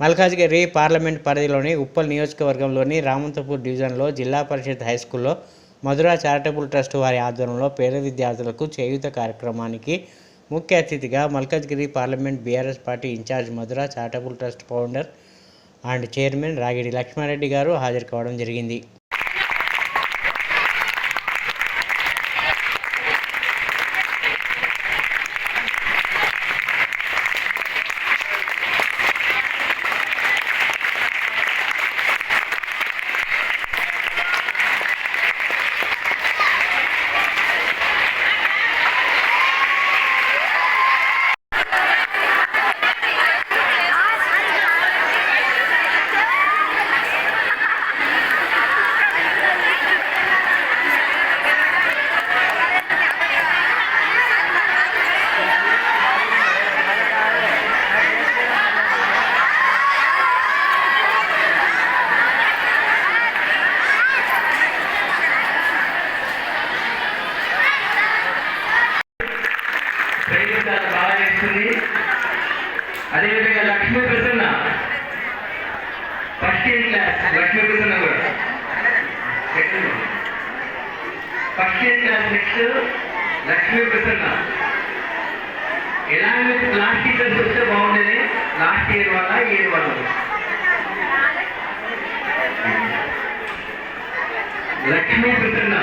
Malkajgiri parliament పరిధిలోని ఉప్పల్ నియోజకవర్గంలోని రామంతపూర్ డివిజన్లో జిల్లా పరిషత్ హై స్కూల్లో మధుర చారిటబుల్ ట్రస్ట్ వారి ఆధ్వర్యంలో పేద విద్యార్థులకు చేయూత కార్యక్రమానికి ముఖ్య అతిథిగా Malkajgiri parliament BRS party incharge Madhura charitable trust founder and chairman Ragidi Lakshma Reddy గారు హాజరు కావడం జరిగింది. చాలా బాగా చేస్తుంది. అదేవిధంగా Lakshmi Prasanna. First year class Lakshmi Prasanna కూడా. First year class next Lakshmi Prasanna. ఎలాంటి క్లాస్ ఇయర్ వస్తే బాగుండేది? లాస్ట్ ఇయర్ వల్ల ఇయర్ వల్ల లక్ష్మీ ప్రసన్న.